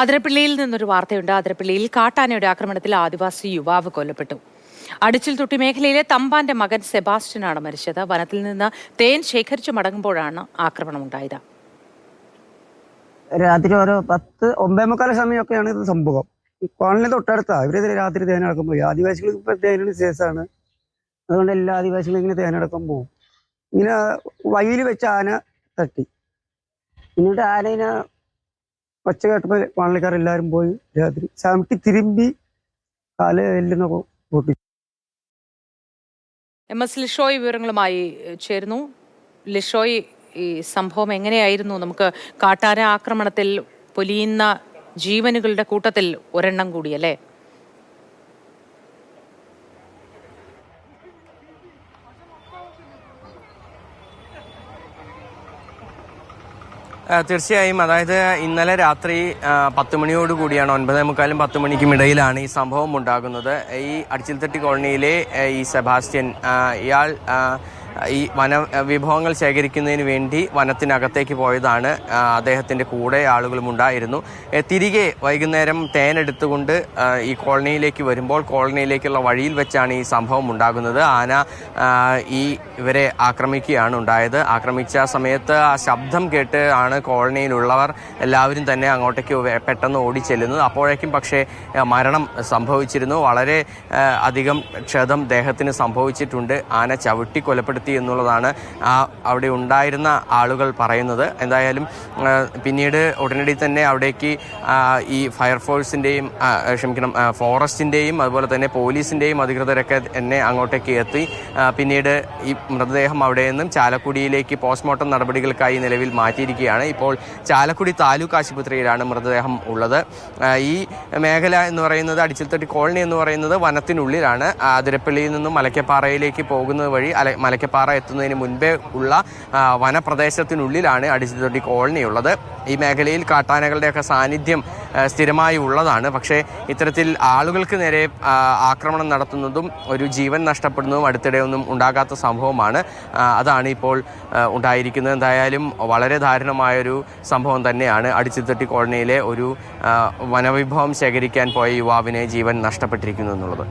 അതിരപ്പള്ളിയിൽ നിന്നൊരു വാർത്തയുണ്ട്. അതിരപ്പള്ളിയിൽ കാട്ടാനയുടെ ആക്രമണത്തിൽ ആദിവാസി യുവാവ് കൊല്ലപ്പെട്ടു. അടിച്ചിൽ തൊട്ടി മേഖലയിലെ തമ്പാന്റെ മകൻ സെബാസ്റ്റ്യനാണ് മരിച്ചത്. വനത്തിൽ നിന്ന് തേൻ ശേഖരിച്ചു മടങ്ങുമ്പോഴാണ് ആക്രമണം ഉണ്ടായത് രാത്രി ഓരോ പത്ത് ഒമ്പേ മുക്കാല സമയമൊക്കെയാണ് ഇത് സംഭവം. കോളനി തൊട്ടടുത്താ. ഇവർ രാത്രി തേനടക്കം പോയി. ആദിവാസികൾ ഇപ്പൊ തേനിന് ശേഷമാണ് അതുകൊണ്ട് എല്ലാ ആദിവാസികളും ഇങ്ങനെ തേനടക്കം പോകും ഇങ്ങനെ വഴിയിൽ വെച്ച് ആന തട്ടി. എന്നിട്ട് ആനയിനെ ഒച്ച കേട്ടപ്പോൾ എല്ലാരും പോയി രാത്രി. ചവിട്ടി തിരുമ്പി കാൽ എല്ലുന്നൊക്കെ പൊട്ടി. എം എസ് ലിഷോയ് വിവരങ്ങളുമായി ചേരുന്നു. ലിഷോയ് ഈ സംഭവം എങ്ങനെയായിരുന്നു? നമുക്ക് കാട്ടാര ആക്രമണത്തിൽ പൊലിയുന്ന ജീവനുകളുടെ കൂട്ടത്തിൽ ഒരെണ്ണം കൂടിയല്ലേ തീർച്ചയായും. അതായത് ഇന്നലെ രാത്രി പത്ത് മണിയോട് കൂടിയാണ് ഒൻപതേ മുക്കാലും പത്ത് മണിക്കും ഇടയിലാണ് ഈ സംഭവം ഉണ്ടാകുന്നത്. ഈ അടിച്ചിൽത്തട്ടി കോളനിയിലെ ഈ സെബാസ്റ്റ്യൻ ഇയാൾ ഈ വന വിഭവങ്ങൾ ശേഖരിക്കുന്നതിന് വേണ്ടി വനത്തിനകത്തേക്ക് പോയതാണ് അദ്ദേഹത്തിന്റെ കൂടെ ആളുകളും ഉണ്ടായിരുന്നു. തിരികെ വൈകുന്നേരം തേനെടുത്തുകൊണ്ട് ഈ കോളനിയിലേക്ക് വരുമ്പോൾ കോളനിയിലേക്കുള്ള വഴിയിൽ വെച്ചാണ് ഈ സംഭവം ഉണ്ടാകുന്നത്. ആന ഈ ഇവരെ ആക്രമിക്കുകയാണ് ഉണ്ടായത്. ആക്രമിച്ച സമയത്ത് ആ ശബ്ദം കേട്ട് ആണ് കോളനിയിലുള്ളവർ എല്ലാവരും തന്നെ അങ്ങോട്ടേക്ക് പെട്ടെന്ന് ഓടി ചെല്ലുന്നത്. അപ്പോഴേക്കും പക്ഷേ മരണം സംഭവിച്ചിരുന്നു. വളരെ അധികം ക്ഷതം ദേഹത്തിന് സംഭവിച്ചിട്ടുണ്ട്. ആന ചവിട്ടി കൊലപ്പെടുത്തി എന്നുള്ളതാണ് ആ അവിടെ ഉണ്ടായിരുന്ന ആളുകൾ പറയുന്നത്. എന്തായാലും പിന്നീട് ഉടനടി തന്നെ അവിടേക്ക് ഈ ഫയർഫോഴ്സിന്റെയും ക്ഷമിക്കണം ഫോറസ്റ്റിന്റെയും അതുപോലെ തന്നെ പോലീസിന്റെയും അധികൃതരൊക്കെ എന്നെ അങ്ങോട്ടേക്ക് എത്തി. പിന്നീട് ഈ മൃതദേഹം അവിടെ നിന്നും ചാലക്കുടിയിലേക്ക് പോസ്റ്റ്മോർട്ടം നടപടികൾക്കായി നിലവിൽ മാറ്റിയിരിക്കുകയാണ്. ഇപ്പോൾ ചാലക്കുടി താലൂക്ക് ആശുപത്രിയിലാണ് മൃതദേഹം ഉള്ളത്. ഈ മേഖല എന്ന് പറയുന്നത് അടിച്ചിൽത്തട്ടി കോളനി എന്ന് പറയുന്നത് വനത്തിനുള്ളിലാണ്. അതിരപ്പള്ളിയിൽ നിന്നും മലക്കപ്പാറയിലേക്ക് പോകുന്നത് വഴി അല മലക്കപ്പാറ എത്തുന്നതിന് മുൻപേ ഉള്ള വനപ്രദേശത്തിനുള്ളിലാണ് അടിച്ചുതൊട്ടി കോളനി ഉള്ളത്. ഈ മേഖലയിൽ കാട്ടാനകളുടെയൊക്കെ സാന്നിധ്യം സ്ഥിരമായി ഉള്ളതാണ്. പക്ഷേ ഇത്തരത്തിൽ ആളുകൾക്ക് നേരെ ആക്രമണം നടത്തുന്നതും ഒരു ജീവൻ നഷ്ടപ്പെടുന്നതും അടുത്തിടെ ഒന്നും ഉണ്ടാകാത്ത സംഭവമാണ്. അതാണ് ഇപ്പോൾ ഉണ്ടായിരിക്കുന്നത്. എന്തായാലും വളരെ ദാരുണമായൊരു സംഭവം തന്നെയാണ് അടിച്ചുതൊട്ടി കോളനിയിലെ ഒരു വനവിഭവം ശേഖരിക്കാൻ പോയ യുവാവിനെ ജീവൻ നഷ്ടപ്പെട്ടിരിക്കുന്നു എന്നുള്ളത്.